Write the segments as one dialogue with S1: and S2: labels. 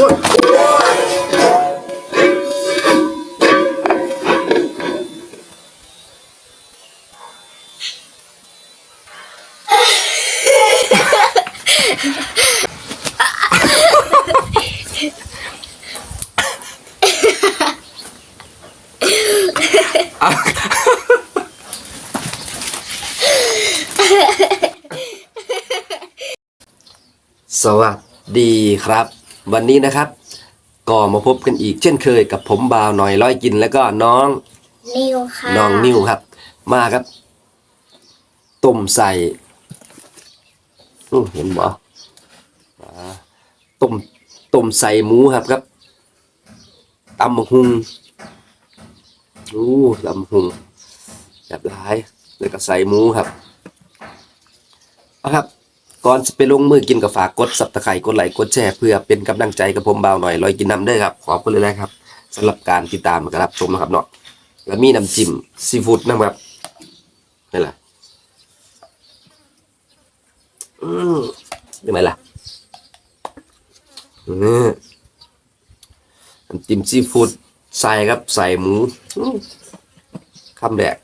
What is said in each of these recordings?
S1: สวัสดีครับ วันนี้นะครับ ก็มาพบกันอีกเช่นเคยกับผมบาวหน่อยร้อยกินแล้วก็น้อง
S2: นิวค่ะ
S1: น้องนิวครับ มาครับต้มใส่อื้อเห็นบ่อ่าต้มต้มใส่หมูครับครับตำบักหุงอู้ตำบักหุงแบบหลายแล้วก็ใส่หมูครับเอาครับ ก่อนจะไปลงมือกินก็ฝากกดสับตะไคร่กดไลค์กดแชร์เพื่อเป็นกำลังใจกับผมเบาหน่อยลอยกินน้ำเด้ครับ ขอบคุณเลยนะครับสำหรับการติดตามและรับชมนะครับเนาะแล้วมีน้ำจิ้มซีฟู้ดนะครับนี่แหละอืมยังไงล่ะนี่น้ำจิ้มซีฟู้ดใส่ครับใส่หมูคำแรก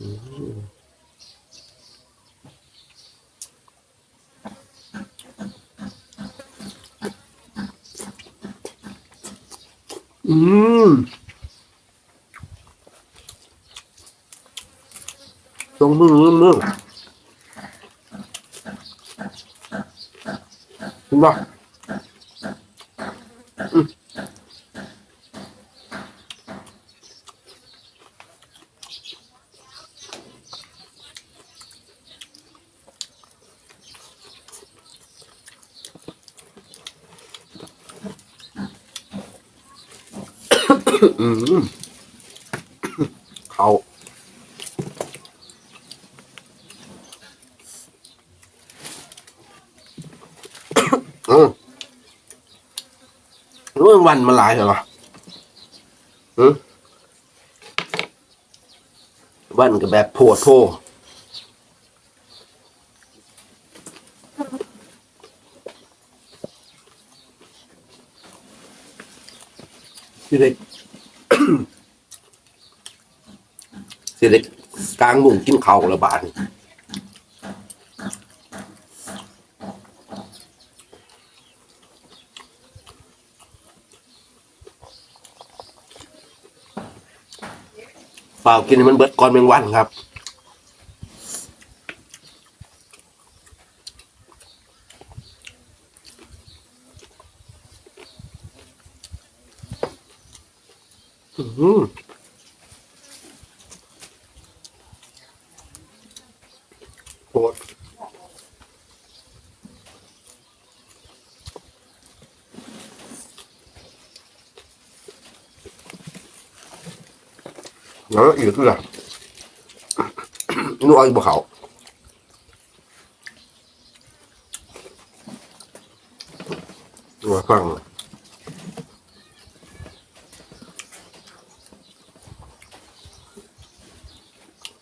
S1: อืมตรงมือมือมือเห็นปะอืมอืม เขาอืมรู้วันมันหลายเหรออืมวันก็แบบโพดโพ สิเด็กสิเด็กกลางมุงกินข้าวระบาดนี่เปล่ากินมันเบิดก่อนเมงวันครับ อืมโหดแล้วอีกคือ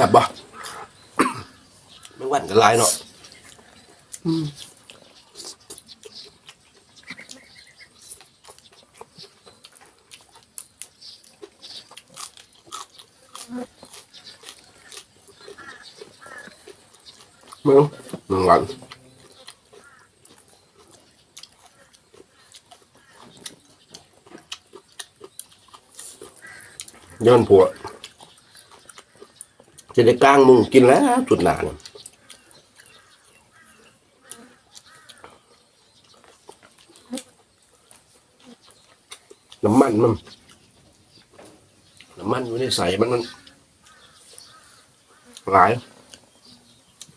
S1: แซ่บบ่ไม่หวันกันหลายเนาะมึงมึงหวานย้อนผัว จะได้กลางมุงกินแล้วจุดหนานน้ำมันมันน้ำมันอยู่ในใส่มันมันหลาย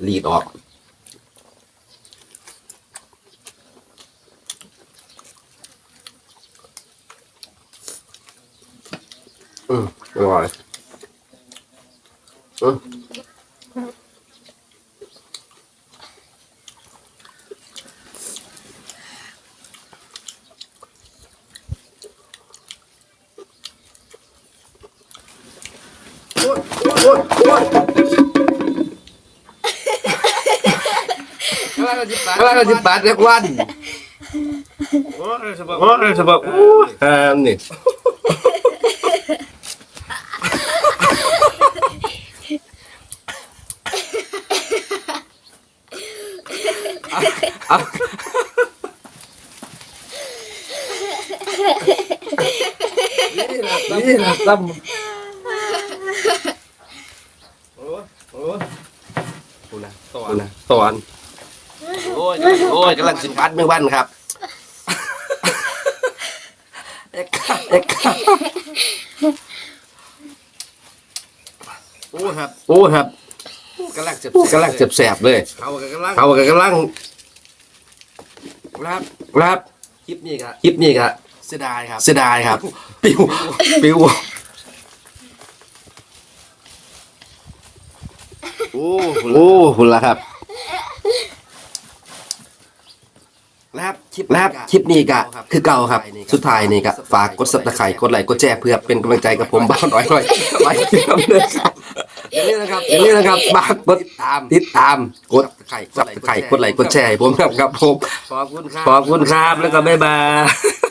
S1: รีดออกอืมอร่อย อืม
S2: กำลังจะปาด
S1: กำลังจะปดเรียกวัน
S2: โอ้ยสบาย
S1: โอ้ยสบายโอ้ยอ่านี่ เอานี่นะตั้ม
S2: โอ้ยโอ้ย
S1: กูนะ
S2: ตอ
S1: กูนะตอน
S2: โอ้ย
S1: โอ้ยกำลังสิปัดไม่วันครับ
S2: เอ็ก
S1: เอ็ก
S2: โอ้ยครับ
S1: โอ้ครับ
S2: กำลังเจ็บ
S1: กำลังแสบเลย
S2: เขากำลัง
S1: เขาก็กำลัง
S2: ครับ
S1: ครับ
S2: คลิปนี้ครับ
S1: คลิปนี้ครับ
S2: เสียดายครับ
S1: เสียดายครับ ปิวปิว
S2: โอ้
S1: โอ้คุณละครับ
S2: นะครับคลิป
S1: นะครับคลิปนี้ก็คือเก่าครับ สุดท้ายนี่ก็ฝากกดซับสไครต์กดไลค์กดแชร์เพื่อเป็นกำลังใจกับผมบ้างหน่อยหน่อยไปเที่ยวเลยครับ
S2: อย่างนี้นะครับ
S1: อย่างนี้นะครับฝากกด
S2: ติดตาม
S1: ติดตามกด
S2: ไข่
S1: ซับสไครต์กดไลค์กดแชร์ให้ผมครับครับผม
S2: ขอบคุณครับ
S1: ขอบคุณครับแล้วก็บ๊ายบาย